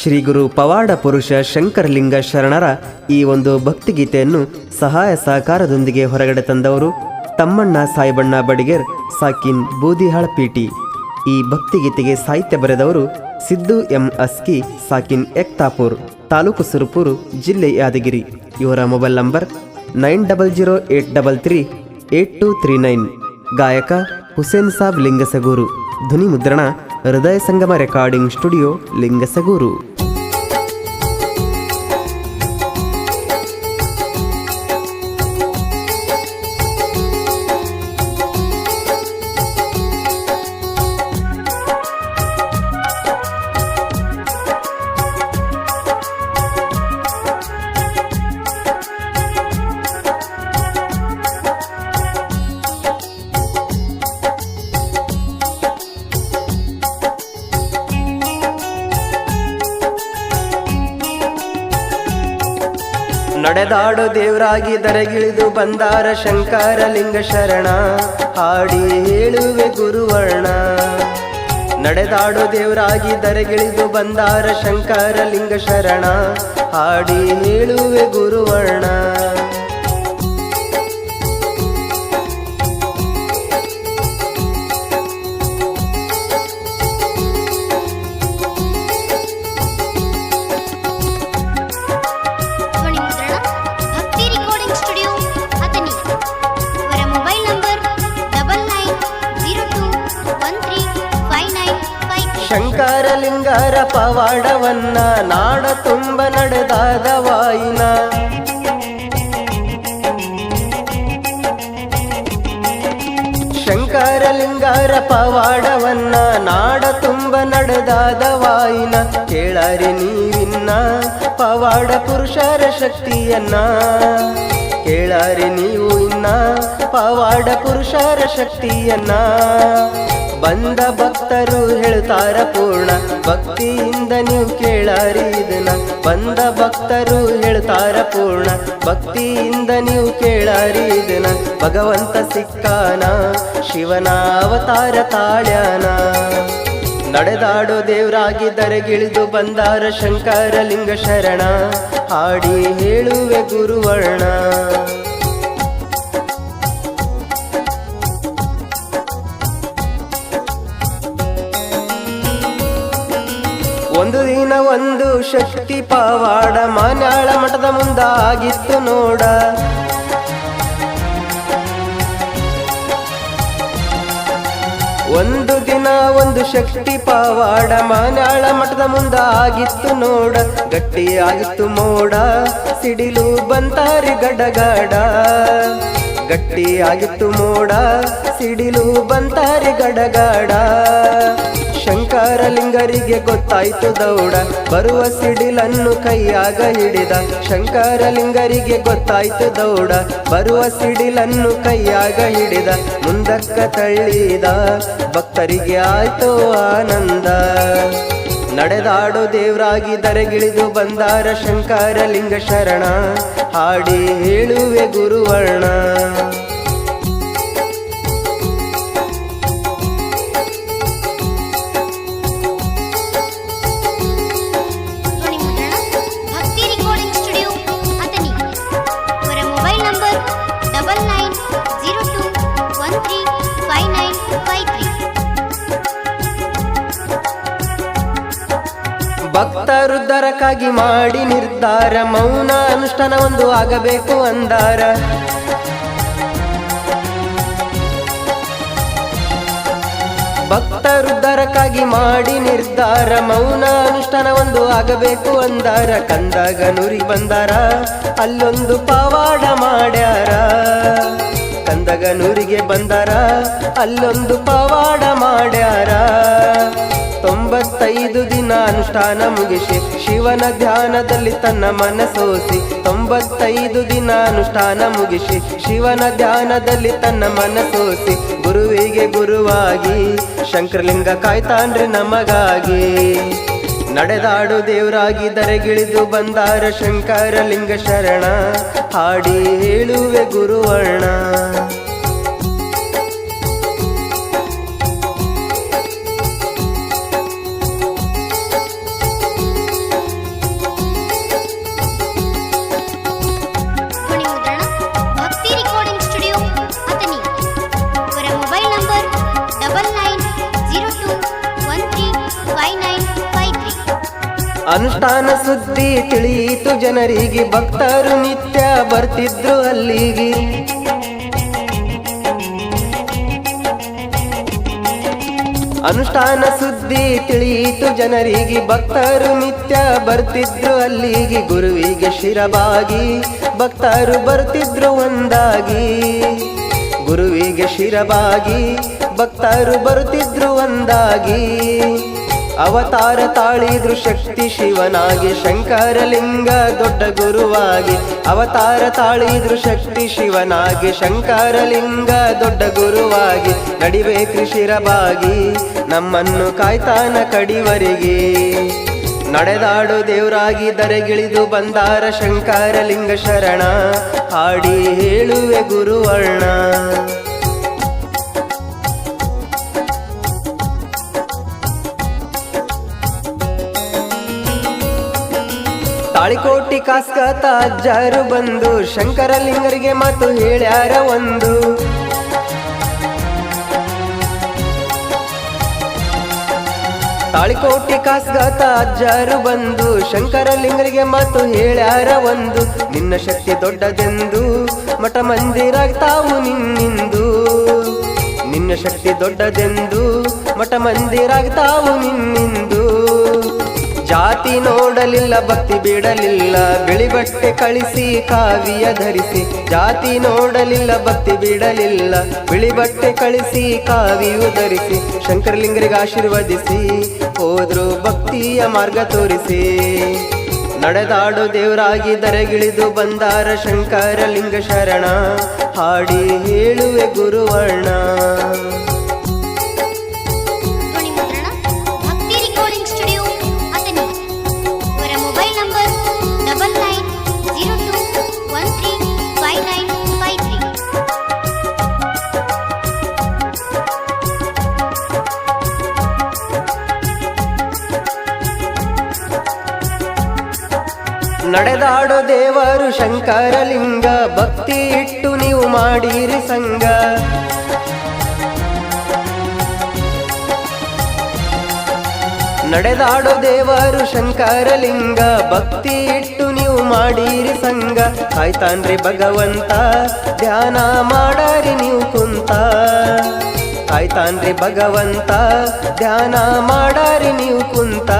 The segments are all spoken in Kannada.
ಶ್ರೀ ಗುರು ಪವಾಡ ಪುರುಷ ಶಂಕರಲಿಂಗ ಶರಣರ ಈ ಒಂದು ಭಕ್ತಿಗೀತೆಯನ್ನು ಸಹಾಯ ಸಹಕಾರದೊಂದಿಗೆ ಹೊರಗಡೆ ತಂದವರು ತಮ್ಮಣ್ಣ ಸಾಯಿಬಣ್ಣ ಬಡಿಗೇರ್ ಸಾಕಿನ್ ಬೂದಿಹಾಳ ಪೀಟಿ ಈ ಭಕ್ತಿಗೀತೆಗೆ ಸಾಹಿತ್ಯ ಬರೆದವರು ಸಿದ್ದು ಎಂ ಅಸ್ಕಿ, ಸಾಕಿನ್ ಎಕ್ತಾಪುರ್, ತಾಲೂಕು ಸುರಪುರು, ಜಿಲ್ಲೆ ಯಾದಗಿರಿ. ಇವರ mobile number nine double zero eight double three eight two three nine. ಗಾಯಕ ಹುಸೇನ್ ಸಾಬ್ ಲಿಂಗಸಗೂರು. ಧ್ವನಿ ಮುದ್ರಣ ಹೃದಯ ಸಂಗಮ ರೆಕಾರ್ಡಿಂಗ್ ಸ್ಟುಡಿಯೋ ಲಿಂಗಸಗೂರು. ನಡೆದಾಡು ದೇವರಾಗಿ ದರಗಿಳಿದು ಬಂದಾರ ಶಂಕರ ಲಿಂಗ ಶರಣ. ಹಾಡಿ ಹೇಳುವೆ ಗುರುವರ್ಣ. ನಡೆದಾಡು ದೇವರಾಗಿ ದರಗಿಳಿದು ಬಂದಾರ ಶಂಕರ ಲಿಂಗ ಶರಣ. ಹಾಡಿ ಹೇಳುವೆ ಗುರುವರ್ಣ. ಶಂಕರಲಿಂಗರ ಪವಾಡವನ್ನ ನಾಡ ತುಂಬ ನಡೆದಾದ ವಾಯಿನ. ಶಂಕರಲಿಂಗರ ಪವಾಡವನ್ನ ನಾಡ ತುಂಬ ನಡೆದಾದ ವಾಯಿನ. ಕೇಳರಿ ನೀವಿನ್ನ ಪವಾಡ ಪುರುಷರ ಶಕ್ತಿಯನ್ನ. ಕೇಳರಿ ನೀವು ಇನ್ನ ಪವಾಡ ಪುರುಷರ ಶಕ್ತಿಯನ್ನ. ಬಂದ ಭಕ್ತರು ಹೇಳ್ತಾರ ಪೂರ್ಣ. ಭಕ್ತಿಯಿಂದ ನೀವು ಕೇಳಾರಿ ಇದನ್ನ. ಬಂದ ಭಕ್ತರು ಹೇಳ್ತಾರ ಪೂರ್ಣ. ಭಕ್ತಿಯಿಂದ ನೀವು ಕೇಳಾರಿ ಇದನ್ನ. ಭಗವಂತ ಸಿಕ್ಕಾನ, ಶಿವನ ಅವತಾರ ತಾಳ್ಯಾನ. ನಡೆದಾಡೋ ದೇವರಾಗಿ ದರಗಿಳಿದು ಬಂದಾರ ಶಂಕರ ಲಿಂಗ ಶರಣ. ಹಾಡಿ ಹೇಳುವೆ ಗುರುವರ್ಣ. ಒಂದು ದಿನ ಒಂದು ಶಕ್ತಿ ಪವಾಡ ಮಾನ್ಯಾಳ ಮಠದ ಮುಂದಾಗಿತ್ತು ನೋಡ. ಒಂದು ದಿನ ಒಂದು ಶಕ್ತಿ ಪವಾಡ ಮನಾಳ ಮಠದ ಮುಂದಾಗಿತ್ತು ನೋಡ. ಗಟ್ಟಿ ಆಗಿತ್ತು ಮೋಡ, ಸಿಡಿಲು ಬಂತಾರಿ ಗಡಗಡ. ಗಟ್ಟಿ ಆಗಿತ್ತು ಮೋಡ, ಸಿಡಿಲು ಬಂತಾರಿ ಗಡಗಡ. ಶಂಕರಲಿಂಗರಿಗೆ ಗೊತ್ತಾಯ್ತು ದೌಡ. ಬರುವ ಸಿಡಿಲನ್ನು ಕೈಯಾಗ ಹಿಡಿದ. ಶಂಕರಲಿಂಗರಿಗೆ ಗೊತ್ತಾಯ್ತು ದೌಡ. ಬರುವ ಸಿಡಿಲನ್ನು ಕೈಯಾಗ ಹಿಡಿದ. ಮುಂದಕ್ಕ ತಳ್ಳಿದ. ಭಕ್ತರಿಗೆ ಆಯ್ತು ಆನಂದ. ನಡೆದಾಡು ದೇವರಾಗಿ ದರೆಗಿಳಿದು ಬಂದಾರ ಶಂಕರಲಿಂಗ ಶರಣ. ಹಾಡಿ ಹೇಳುವೆ ಗುರುವರ್ಣ. ಭಕ್ತರುದ್ಧರಕ್ಕಾಗಿ ಮಾಡಿ ನಿರ್ಧಾರ, ಮೌನ ಅನುಷ್ಠಾನ ಒಂದು ಆಗಬೇಕು ಅಂದಾರ. ಭಕ್ತರುದ್ಧರಕ್ಕಾಗಿ ಮಾಡಿ ನಿರ್ಧಾರ, ಮೌನ ಅನುಷ್ಠಾನ ಒಂದು ಆಗಬೇಕು ಅಂದಾರ. ಕಂದಾಗ ನುರಿ ಬಂದಾರ, ಅಲ್ಲೊಂದು ಪವಾಡ ಮಾಡ್ಯಾರ. ಕಂದಗ ನೂರಿಗೆ ಬಂದಾರ, ಅಲ್ಲೊಂದು ಪವಾಡ ಮಾಡ್ಯಾರ. ತೊಂಬತ್ತೈದು ದಿನ ಅನುಷ್ಠಾನ ಮುಗಿಸಿ ಶಿವನ ಧ್ಯಾನದಲ್ಲಿ ತನ್ನ ಮನಸೋಸಿ ತೊಂಬತ್ತೈದು ದಿನ ಅನುಷ್ಠಾನ ಮುಗಿಸಿ ಶಿವನ ಧ್ಯಾನದಲ್ಲಿ ತನ್ನ ಮನಸೋಸಿ ಗುರುವಿಗೆ ಗುರುವಾಗಿ ಶಂಕರಲಿಂಗ ಕಾಯ್ತಾನ್ರಿ ನಮಗಾಗಿ. ನಡೆದಾಡು ದೇವರಾಗಿ ದರೆಗಿಳಿದು ಬಂದಾರ ಶಂಕರಲಿಂಗ ಶರಣ, ಹಾಡಿ ಹೇಳುವೆ ಗುರುವರ್ಣ. ಅನುಷ್ಠಾನ ಸುದ್ದಿ ತಿಳಿಯಿತು ಜನರಿಗೆ, ಭಕ್ತರು ನಿತ್ಯ ಬರ್ತಿದ್ರು ಅಲ್ಲಿಗೆ. ಅನುಷ್ಠಾನ ಸುದ್ದಿ ತಿಳಿಯಿತು ಜನರಿಗೆ, ಭಕ್ತರು ನಿತ್ಯ ಬರ್ತಿದ್ರು ಅಲ್ಲಿಗೆ. ಗುರುವಿಗೆ ಶಿರವಾಗಿ ಭಕ್ತರು ಬರ್ತಿದ್ರು ಒಂದಾಗಿ. ಗುರುವಿಗೆ ಶಿರವಾಗಿ ಭಕ್ತರು ಬರುತ್ತಿದ್ರು ಒಂದಾಗಿ. ಅವತಾರ ತಾಳಿದ್ರು ಶಕ್ತಿ ಶಿವನಾಗಿ ಶಂಕರಲಿಂಗ ದೊಡ್ಡ ಗುರುವಾಗಿ. ಅವತಾರ ತಾಳಿದ್ರು ಶಕ್ತಿ ಶಿವನಾಗಿ ಶಂಕರಲಿಂಗ ದೊಡ್ಡ ಗುರುವಾಗಿ. ನಡಿವೆ ಕೃಷಿರಬಾಗಿ, ನಮ್ಮನ್ನು ಕಾಯ್ತಾನ ಕಡಿವರಿಗೆ. ನಡೆದಾಡು ದೇವರಾಗಿ ದರೆಗಿಳಿದು ಬಂದಾರ ಶಂಕರಲಿಂಗ ಶರಣ. ಹಾಡಿ ಹೇಳುವೆ ಗುರುವರ್ಣ. ತಾಳಿಕೋಟಿ ಕಾಸ್ಕತ ಅಜ್ಜಾರು ಬಂದು ಶಂಕರಲಿಂಗರಿಗೆ ಮಾತು ಹೇಳ್ಯಾರ ಒಂದು. ತಾಳಿಕೋಟಿ ಕಾಸ್ಗಾತ ಅಜ್ಜಾರು ಬಂದು ಶಂಕರಲಿಂಗರಿಗೆ ಮಾತು ಹೇಳ್ಯಾರ ಒಂದು. ನಿನ್ನ ಶಕ್ತಿ ದೊಡ್ಡದೆಂದು ಮಠ ಮಂದಿರಾಗ್ತಾವು ನಿನ್ನಿಂದು. ನಿನ್ನ ಶಕ್ತಿ ದೊಡ್ಡದೆಂದು ಮಠ ಮಂದಿರಾಗ್ತಾವು ನಿನ್ನಿಂದು. ಜಾತಿ ನೋಡಲಿಲ್ಲ, ಭಕ್ತಿ ಬಿಡಲಿಲ್ಲ ಬಿಳಿ ಬಟ್ಟೆ ಕಳಿಸಿ, ಕಾವಿಯ ಧರಿಸಿ. ಜಾತಿ ನೋಡಲಿಲ್ಲ, ಭಕ್ತಿ ಬಿಡಲಿಲ್ಲ ಬಿಳಿ ಬಟ್ಟೆ ಕಳಿಸಿ ಕಾವಿಯು ಧರಿಸಿ. ಶಂಕರಲಿಂಗರಿಗೆ ಆಶೀರ್ವದಿಸಿ, ಹೋದ್ರು ಭಕ್ತಿಯ ಮಾರ್ಗ ತೋರಿಸಿ. ನಡೆದಾಡು ದೇವರಾಗಿ ದರೆಗಿಳಿದು ಬಂದಾರ ಶಂಕರಲಿಂಗ ಶರಣ. ಹಾಡಿ ಹೇಳುವೆ ಗುರುವರ್ಣ. ನಡೆದಾಡೋ ದೇವರು ಶಂಕರಲಿಂಗ, ಭಕ್ತಿ ಇಟ್ಟು ನೀವು ಮಾಡಿರಿ ಸಂಗ ನಡೆದಾಡೋ ದೇವರು ಶಂಕರಲಿಂಗ, ಭಕ್ತಿ ಇಟ್ಟು ನೀವು ಮಾಡಿರಿ ಸಂಗ ಆಯ್ತಾನ್ರಿ ಭಗವಂತ, ಧ್ಯಾನ ಮಾಡಾರಿ ನೀವು ಕುಂತ. ಆಯ್ತಾನ್ರಿ ಭಗವಂತ, ಧ್ಯಾನ ಮಾಡಾರಿ ನೀವು ಕುಂತ.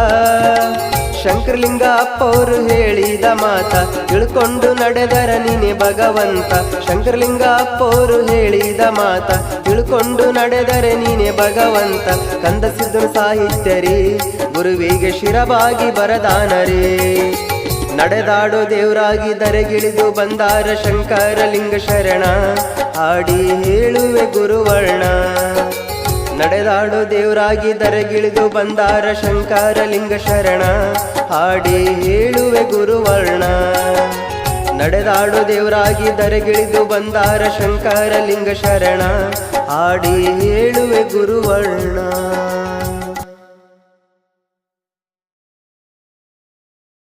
ಶಂಕರಲಿಂಗ ಅಪ್ಪವರು ಹೇಳಿದ ಮಾತ ತಿಳ್ಕೊಂಡು ನಡೆದರ ನೀನೆ ಭಗವಂತ. ಶಂಕರಲಿಂಗ ಅಪ್ಪವರು ಹೇಳಿದ ಮಾತ ತಿಳ್ಕೊಂಡು ನಡೆದರೆ ನೀನೆ ಭಗವಂತ. ಕಂದ ಸಾಹಿತ್ಯರಿ, ಗುರುವಿಗೆ ಶಿರವಾಗಿ ಬರದಾನರೇ ನಡೆದಾಡೋ ದೇವರಾಗಿ ದರೆಗಿಳಿದು ಬಂದಾರ ಶಂಕರಲಿಂಗ ಶರಣ. ಹಾಡಿ ಹೇಳುವೆ ಗುರುವರ್ಣ. ನಡೆದಾಡು ದೇವರಾಗಿ ದರೆಗಿಳಿದು ಬಂದಾರ ಶಂಕರಲಿಂಗ ಶರಣ. ಹಾಡಿ ಹೇಳುವೆ ಗುರುವರ್ಣ. ನಡೆದಾಡು ದೇವರಾಗಿ ದರೆಗಿಳಿದು ಬಂದಾರ ಶಂಕರಲಿಂಗ ಶರಣ. ಹಾಡಿ ಹೇಳುವೆ ಗುರುವರ್ಣ.